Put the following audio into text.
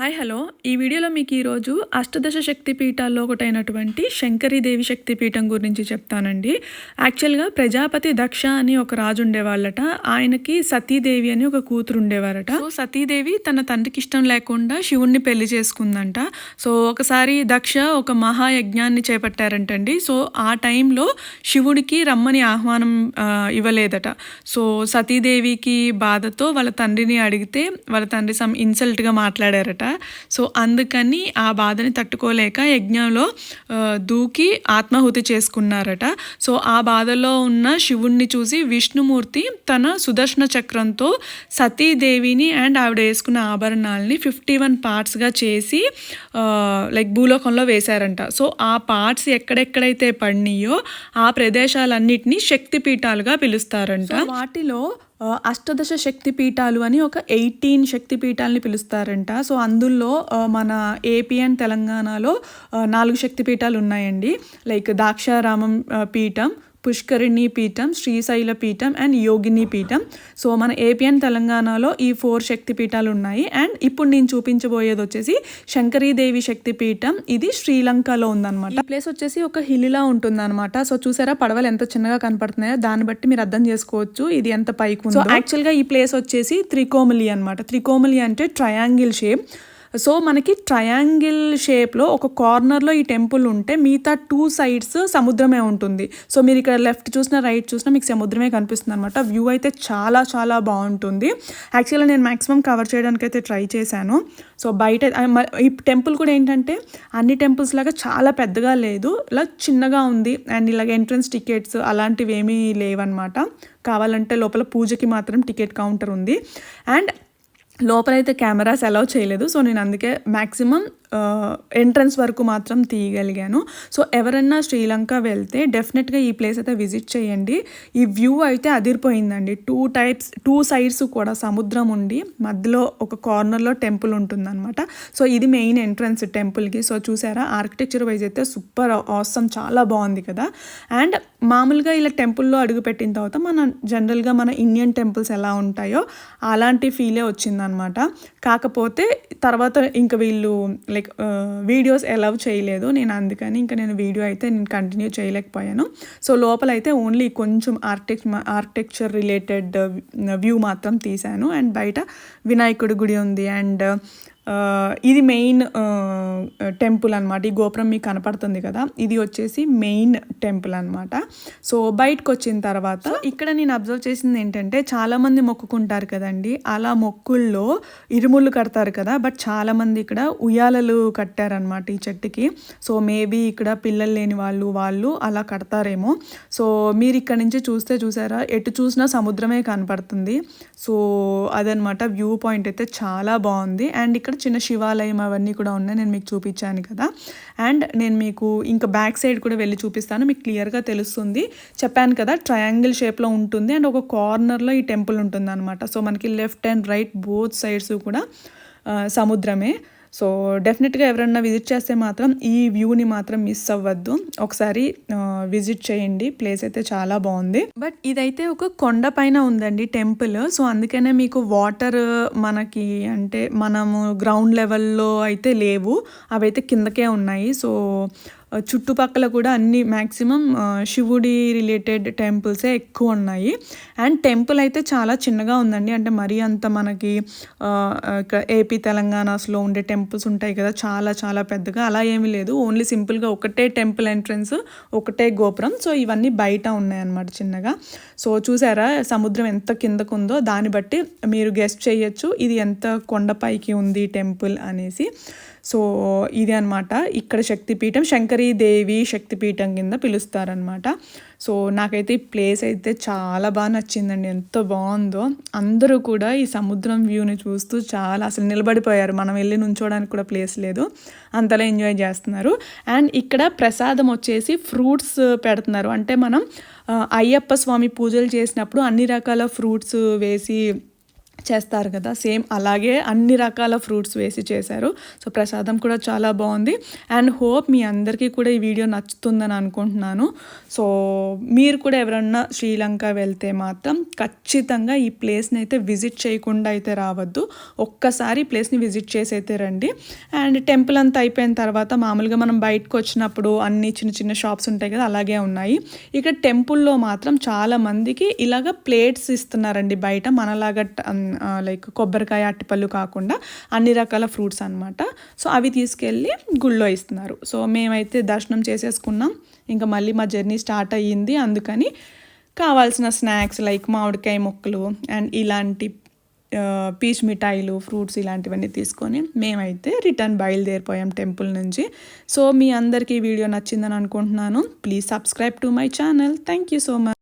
Hi hello. ఈ వీడియోలో మీకు ఈరోజు అష్టదశ శక్తి పీఠాల్లో ఒకటైనటువంటి శంకరీదేవి శక్తి పీఠం గురించి చెప్తానండి. యాక్చువల్గా ప్రజాపతి దక్ష అని ఒక రాజు ఉండేవాళ్ళట. ఆయనకి సతీదేవి అని ఒక కూతురు ఉండేవారట. సో సతీదేవి తన తండ్రికి ఇష్టం లేకుండా శివుణ్ణి పెళ్ళి చేసుకుందంట. సో ఒకసారి దక్ష ఒక మహాయజ్ఞాన్ని చేపట్టారంటండి. సో ఆ టైంలో శివుడికి రమ్మని ఆహ్వానం ఇవ్వలేదట. సో సతీదేవికి బాధతో వాళ్ళ తండ్రిని అడిగితే వాళ్ళ తండ్రి సమ్ ఇన్సల్ట్గా మాట్లాడారట. సో అందుకని ఆ బాధని తట్టుకోలేక యజ్ఞంలో దూకి ఆత్మాహుతి చేసుకున్నారట. సో ఆ బాధలో ఉన్న శివుణ్ణి చూసి విష్ణుమూర్తి తన సుదర్శన చక్రంతో సతీదేవిని అండ్ ఆవిడ వేసుకున్న ఆభరణాలని ఫిఫ్టీ వన్ పార్ట్స్గా చేసి లైక్ భూలోకంలో వేశారంట. సో ఆ పార్ట్స్ ఎక్కడెక్కడైతే పడినాయో ఆ ప్రదేశాలన్నిటినీ శక్తి పీఠాలుగా పిలుస్తారంట వాటిలో అష్టదశ శక్తి పీఠాలు అని ఒక ఎయిటీన్ శక్తిపీఠాలని పిలుస్తారంట. సో అందులో మన ఏపీ అండ్ తెలంగాణలో నాలుగు శక్తి పీఠాలు ఉన్నాయండి. లైక్ ద్రాక్షారామం పీఠం పుష్కరిణి పీఠం శ్రీశైల పీఠం అండ్ యోగిని పీఠం. సో మన ఏపీ అండ్ తెలంగాణలో ఈ ఫోర్ శక్తి పీఠాలు ఉన్నాయి అండ్ ఇప్పుడు నేను చూపించబోయేది వచ్చేసి శంకరీదేవి శక్తి పీఠం ఇది శ్రీలంకలో ఉందన్నమాట. ఈ ప్లేస్ వచ్చేసి ఒక హిల్లా ఉంటుందన్నమాట. సో చూసారా పడవలు ఎంత చిన్నగా కనపడుతున్నాయో దాన్ని బట్టి మీరు అర్థం చేసుకోవచ్చు ఇది ఎంత పైకి ఉందో యాక్చువల్గా ఈ ప్లేస్ వచ్చేసి త్రికోమలి అనమాట త్రికోమలి అంటే ట్రయాంగిల్ షేప్ సో మనకి ట్రయాంగిల్ షేప్లో ఒక కార్నర్లో ఈ టెంపుల్ ఉంటే మిగతా టూ సైడ్స్ సముద్రమే ఉంటుంది. సో మీరు ఇక్కడ లెఫ్ట్ చూసినా రైట్ చూసినా మీకు సముద్రమే కనిపిస్తుంది అనమాట వ్యూ అయితే చాలా చాలా బాగుంటుంది. యాక్చువల్గా నేను మ్యాక్సిమం కవర్ చేయడానికి అయితే ట్రై చేశాను. సో బయట ఈ టెంపుల్ కూడా ఏంటంటే అన్ని టెంపుల్స్ లాగా చాలా పెద్దగా లేదు. ఇలా చిన్నగా ఉంది. అండ్ ఇలాగ ఎంట్రన్స్ టికెట్స్ అలాంటివి ఏమీ లేవన్నమాట. కావాలంటే లోపల పూజకి మాత్రం టికెట్ కౌంటర్ ఉంది. అండ్ లోపలైతే కెమెరాస్ అలౌ చేయలేదు. సో నేను అందుకే మ్యాక్సిమం ఎంట్రన్స్ వరకు మాత్రం తీయగలిగాను. సో ఎవరన్నా శ్రీలంక వెళ్తే డెఫినెట్గా ఈ ప్లేస్ అయితే విజిట్ చేయండి. ఈ వ్యూ అయితే అదిరిపోయిందండి. టూ టైప్స్ టూ సైడ్స్ కూడా సముద్రం ఉండి మధ్యలో ఒక కార్నర్లో టెంపుల్ ఉంటుందన్నమాట. సో ఇది మెయిన్ ఎంట్రన్స్ టెంపుల్కి సో చూసారా ఆర్కిటెక్చర్ వైజ్ అయితే సూపర్ ఆసమ్ చాలా బాగుంది కదా. అండ్ మామూలుగా ఇలా టెంపుల్లో అడుగుపెట్టిన తర్వాత మన జనరల్గా మన ఇండియన్ టెంపుల్స్ ఎలా ఉంటాయో అలాంటి ఫీలే వచ్చిందనమాట కాకపోతే తర్వాత ఇంకా వీళ్ళు లైక్ వీడియోస్ అలౌ uh, చేయలేదు. నేను అందుకని ఇంకా నేను వీడియో అయితే నేను కంటిన్యూ చేయలేకపోయాను. సో లోపల అయితే ఓన్లీ కొంచెం ఆర్కిటెక్ ఆర్కిటెక్చర్ రిలేటెడ్ వ్యూ మాత్రం తీశాను. అండ్ బయట వినాయకుడి గుడి ఉంది. అండ్ ఇది మెయిన్ టెంపుల్ అనమాట ఈ గోపురం మీకు కనపడుతుంది కదా. ఇది వచ్చేసి మెయిన్ టెంపుల్ అనమాట సో బయటకు వచ్చిన తర్వాత ఇక్కడ నేను అబ్జర్వ్ చేసింది ఏంటంటే చాలా మంది మొక్కుకుంటారు కదండి. అలా మొక్కుల్లో ఇరుముళ్ళు కడతారు కదా. బట్ చాలా మంది ఇక్కడ ఉయ్యాలలు కట్టారనమాట ఈ చెట్టుకి. సో మేబీ ఇక్కడ పిల్లలు లేని వాళ్ళు వాళ్ళు అలా కడతారేమో. సో మీరు ఇక్కడ నుంచి చూస్తే చూసారా? ఎటు చూసినా సముద్రమే కనపడుతుంది. సో అదనమాట వ్యూ పాయింట్ అయితే చాలా బాగుంది. అండ్ ఇక్కడ చిన్న శివాలయం అవన్నీ కూడా ఉన్నాయి. నేను మీకు చూపించాను కదా. అండ్ నేను మీకు ఇంకా బ్యాక్ సైడ్ కూడా వెళ్ళి చూపిస్తాను. మీకు క్లియర్గా తెలుస్తుంది. చెప్పాను కదా ట్రయాంగిల్ షేప్లో ఉంటుంది. అండ్ ఒక కార్నర్లో ఈ టెంపుల్ ఉంటుంది అనమాట సో మనకి left and right both sides కూడా సముద్రమే. సో డెఫినెట్గా ఎవరన్నా విజిట్ చేస్తే మాత్రం ఈ వ్యూని మాత్రం మిస్ అవ్వద్దు. ఒకసారి విజిట్ చేయండి. ప్లేస్ అయితే చాలా బాగుంది. బట్ ఇదైతే ఒక కొండ పైన ఉందండి టెంపుల్. సో అందుకనే మీకు వాటర్ మనకి అంటే మనము గ్రౌండ్ లెవెల్లో అయితే లేవు. అవైతే కిందకే ఉన్నాయి. సో చుట్టుపక్కల కూడా అన్ని మ్యాక్సిమం శివుడి రిలేటెడ్ టెంపుల్సే ఎక్కువ ఉన్నాయి. అండ్ టెంపుల్ అయితే చాలా చిన్నగా ఉందండి. అంటే మరీ అంత మనకి ఇక్కడ ఏపీ తెలంగాణస్లో ఉండే టెంపుల్స్ ఉంటాయి కదా చాలా చాలా పెద్దగా. అలా ఏమీ లేదు. ఓన్లీ సింపుల్గా ఒకటే టెంపుల్ ఎంట్రన్స్ ఒకటే గోపురం. సో ఇవన్నీ బయట ఉన్నాయన్నమాట చిన్నగా. సో చూసారా సముద్రం ఎంత కిందకు ఉందో దాన్ని బట్టి మీరు గెస్ట్ చేయొచ్చు. ఇది ఎంత కొండపైకి ఉంది టెంపుల్ అనేసి. సో ఇది అనమాట ఇక్కడ శక్తిపీఠం శంకరీదేవి శక్తిపీఠం కింద పిలుస్తారనమాట సో నాకైతే ఈ ప్లేస్ అయితే చాలా బాగా నచ్చిందండి. ఎంత బాగుందో. అందరూ కూడా ఈ సముద్రం వ్యూని చూస్తూ చాలా అసలు నిలబడిపోయారు. మనం వెళ్ళి నుంచోడానికి కూడా ప్లేస్ లేదు. అంతలా ఎంజాయ్ చేస్తున్నారు. అండ్ ఇక్కడ ప్రసాదం వచ్చేసి ఫ్రూట్స్ పెడుతున్నారు. అంటే మనం అయ్యప్ప స్వామి పూజలు చేసినప్పుడు అన్ని రకాల ఫ్రూట్స్ వేసి చేస్తారు కదా. సేమ్ అలాగే అన్ని రకాల ఫ్రూట్స్ వేసి చేశారు. సో ప్రసాదం కూడా చాలా బాగుంది. అండ్ హోప్ మీ అందరికీ కూడా ఈ వీడియో నచ్చుతుందని అనుకుంటున్నాను. సో మీరు కూడా ఎవరన్నా శ్రీలంక వెళ్తే మాత్రం ఖచ్చితంగా ఈ ప్లేస్ని అయితే విజిట్ చేయకుండా అయితే రావద్దు. ఒక్కసారి ప్లేస్ని విజిట్ చేసి అయితే రండి. అండ్ టెంపుల్ అంతా అయిపోయిన తర్వాత మామూలుగా మనం బయటకు వచ్చినప్పుడు అన్ని చిన్న చిన్న షాప్స్ ఉంటాయి కదా అలాగే ఉన్నాయి. ఇక్కడ టెంపుల్లో మాత్రం చాలా మందికి ఇలాగ ప్లేట్స్ ఇస్తున్నారండి బయట. మనలాగా లైక్ కొబ్బరికాయ అట్టిపళ్ళు కాకుండా అన్ని రకాల ఫ్రూట్స్ అనమాట సో అవి తీసుకెళ్ళి గుళ్ళో ఇస్తున్నారు. సో మేమైతే దర్శనం చేసేసుకున్నాం. ఇంకా మళ్ళీ మా జర్నీ స్టార్ట్ అయ్యింది. అందుకని కావాల్సిన స్నాక్స్ లైక్ మామిడికాయ ముక్కలు అండ్ ఇలాంటి పీచ్ మిఠాయిలు ఫ్రూట్స్ ఇలాంటివన్నీ తీసుకొని మేమైతే రిటర్న్ బయలుదేరిపోయాం టెంపుల్ నుంచి. సో మీ అందరికీ ఈ వీడియో నచ్చిందని అనుకుంటున్నాను. Please subscribe to my channel thank you so much